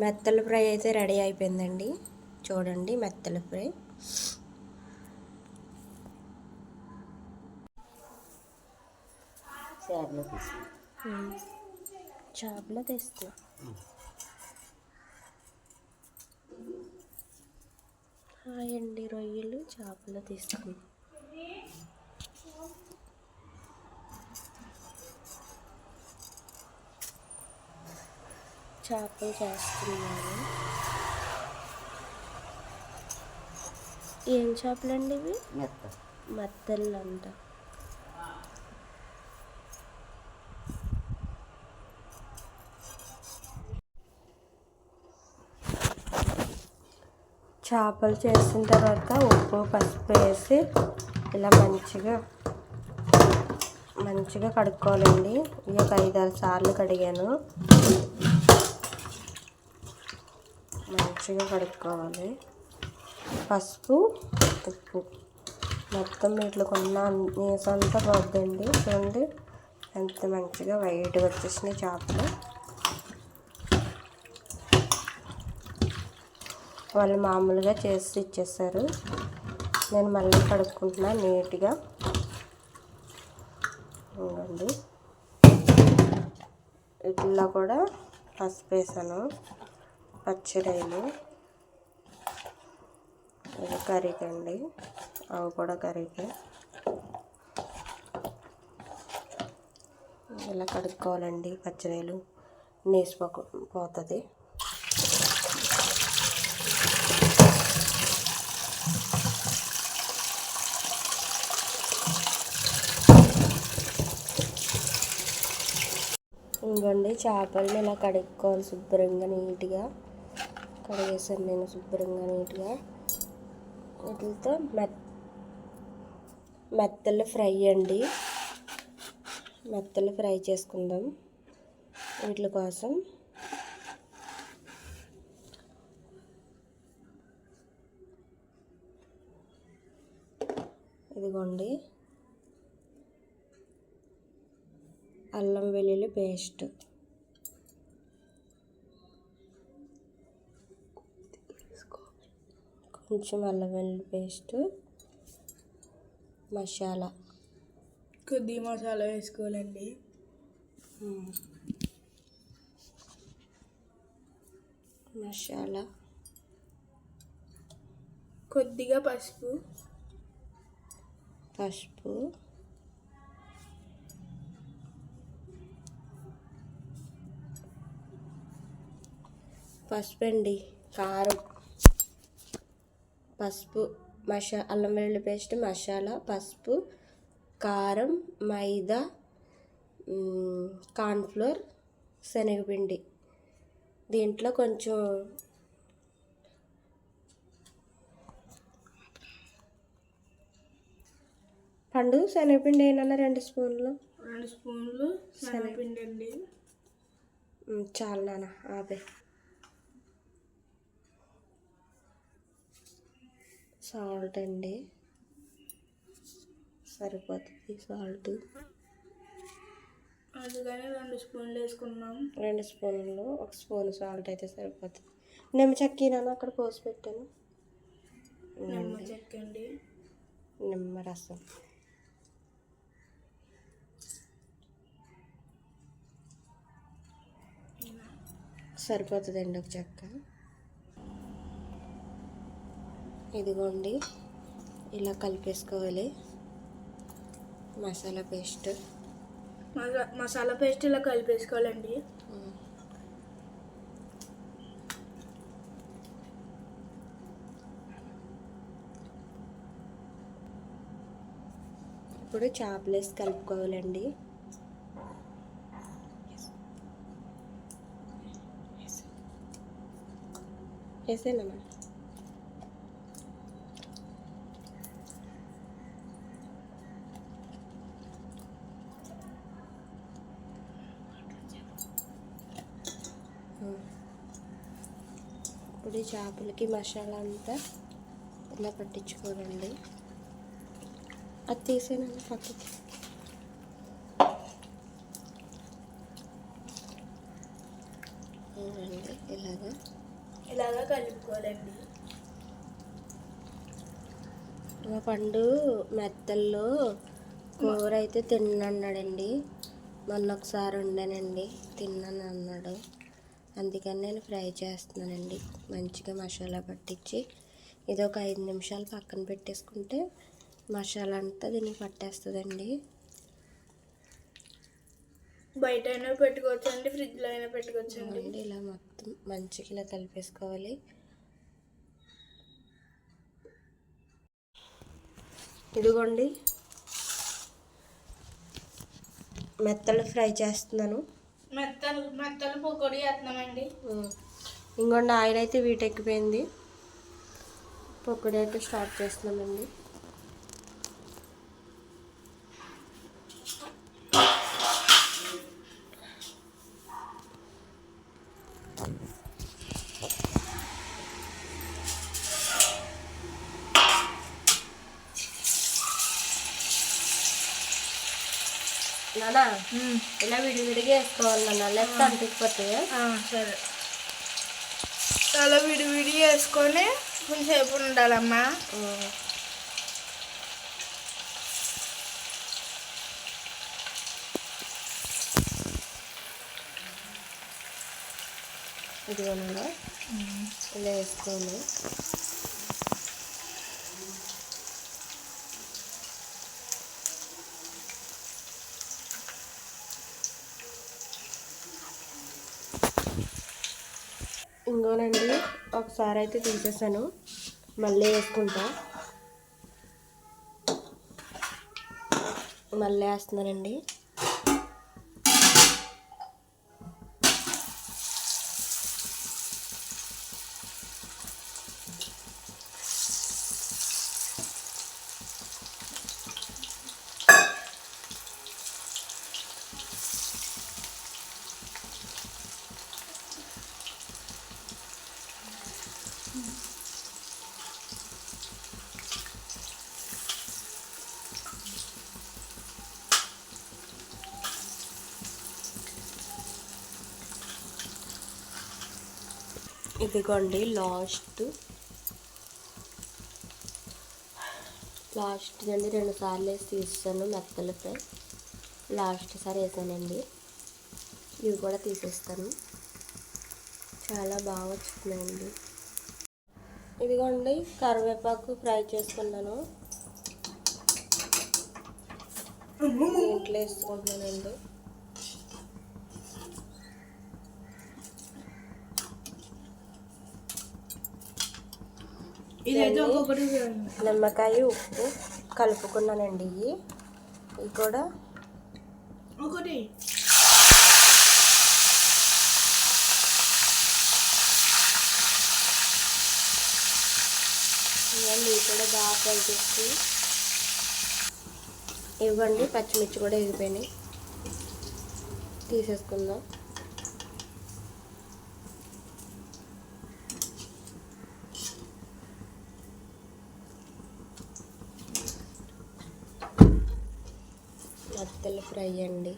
మెత్తల fry అయితే ready అయిపోయిందండి. చూడండి మెత్తల ఫ్రై. చేపలు తీసుకు. చేపలు హాయ్ అండి రొయ్యలు చేపలు తీసుకున్నాం చేపలు చేస్తున్నాను. ఏం చేపలండి ఇవి? మెత్త మత్తళ్ళు అంట చేపలు చేసిన తర్వాత ఉప్పు పసుపు వేసి ఇలా మంచిగా మంచిగా కడుక్కోవాలండి. ఒక ఐదారు సార్లు కడిగాను. మంచిగా కడుక్కోవాలి. పసుపు ఉప్పు. మొత్తం వీటిలో కొన్న నీసంతా అంతా పోద్దండి. చూడండి ఎంత మంచిగా వైట్గా వచ్చేసినాయి చేపలు. వాళ్ళు మామూలుగా చేసి ఇచ్చేసారు. నేను మళ్ళీ కడుక్కుంటున్నా నీట్గా. ఇవ్వండి ఇట్లా కూడా పసుపు వేసాను పచ్చిరాయలు ఇది కర్రీకి అండి అవి కూడా కర్రీకి. ఇలా కడుక్కోవాలండి పచ్చిరాయలు నేసిపోక పోతుంది. ఇంకోండి చేపలను ఇలా కడుక్కోవాలి శుభ్రంగా నీట్గా. కడిగేసాను నేను శుభ్రంగా నీట్గా. వీటితో మెత్ మెత్తలు ఫ్రై అండి. మెత్తలు ఫ్రై చేసుకుందాం వీటి కోసం. ఇదిగోండి. అల్లం వెల్లుల్లి పేస్ట్. కొంచెం అల్లం వెల్లుల్లి పేస్ట్ మసాలా. కొద్దిగా మసాలా వేసుకోవాలండి. మసాలా. కొద్దిగా పసుపు. పసుపు. పసుపు అండి కారం. పసుపు మసా అల్లం వెల్లుల్లి పేస్ట్ మసాలా పసుపు కారం మైదా కార్న్ఫ్లోర్ శనగపిండి. దీంట్లో కొంచెం పండు శనగపిండి ఏమన్నా రెండు స్పూన్లు? రెండు స్పూన్లు శనగపిండి అండి. చాలు నాన్న ఆపే. సాల్ట్ అండి సరిపోతుంది సాల్ట్. అందుకని రెండు స్పూన్లు వేసుకున్నాం. రెండు స్పూన్లు ఒక స్పూన్ సాల్ట్ అయితే సరిపోతుంది. నిమ్మ చెక్క నాన్న అక్కడ పోసి పెట్టాను. నిమ్మ చెక్క అండి. నిమ్మ రసం. సరిపోతుందండి ఒక చెక్క. ఇదిగోండి ఇలా కలిపేసుకోవాలి. మసాలా పేస్ట్. మసా మసాలా పేస్ట్ ఇలా కలిపేసుకోవాలండి. ఇప్పుడు చేపలు వేసి కలుపుకోవాలండి. వేసేనా? ఇప్పుడు ఈ చేపలకి మసాలా అంతా ఇలా పట్టించుకోవాలండి అది తీసేనండి పక్కకి. అవునండి ఇలాగా. ఇలాగా కలుపుకోవాలండి. మా పండు మెత్తల్లో కూర అయితే తిన్నన్నాడండి. మొన్న ఒకసారి వండానండి తిన్నాను అన్నాడు అందుకని నేను ఫ్రై చేస్తున్నానండి. మంచిగా మసాలా పట్టించి ఇది ఒక ఐదు నిమిషాలు పక్కన పెట్టేసుకుంటే మసాలా అంతా దీనికి పట్టేస్తుందండి. బయట అయినా పెట్టుకోవచ్చు అండి ఫ్రిడ్జ్లో అయినా పెట్టుకోవచ్చు అండి అండి ఇలా మొత్తం మంచిగా ఇలా కలిపేసుకోవాలి. ఇదిగోండి. మెత్తలు ఫ్రై చేస్తున్నాను. మెత్తలు మెత్తలు పకోడీ వేస్తున్నామండి ఉమ్. ఇంకొండి ఆయిల్ అయితే వీటెక్కిపోయింది. పొక్కడి అయితే స్టార్ట్ చేస్తున్నామండి. నానా ఇలా విడివిడిగా వేసుకోవాలి నాన్న లెఫ్ట్ అంటికిపోతే సరే. చాలా విడి విడి వేసుకొని కొంచెంసేపు ఉండాలమ్మా. ఇదిగోనండి ఇలా వేసుకోండి ఇంకోనండి ఒకసారి అయితే తీసేసాను. మళ్ళీ వేసుకుంటా. మళ్ళీ వేస్తున్నానండి. ఇదిగోండి లాస్ట్. లాస్ట్ అండి రెండు సార్లు వేసి తీసాను మెత్తలు ఫ్రై లాస్ట్ సారి వేసానండి. ఇవి కూడా తీసేస్తాను. చాలా బాగా వచ్చిందండి. ఇదిగోండి కరివేపాకు ఫ్రై చేసుకున్నాను. దీంట్లో వేసుకుంటున్నానండి. నిమ్మకాయ ఉప్పు కలుపుకున్నానండి. ఇవి. ఇవి కూడా ఒకటి. ఇవన్నీ ఇవి కూడా బాగా ఫ్రై చేసి. ఇవ్వండి పచ్చిమిర్చి కూడా ఎగిపోయినాయి తీసేసుకుందాం. మెత్తలు ఫ్రై అండి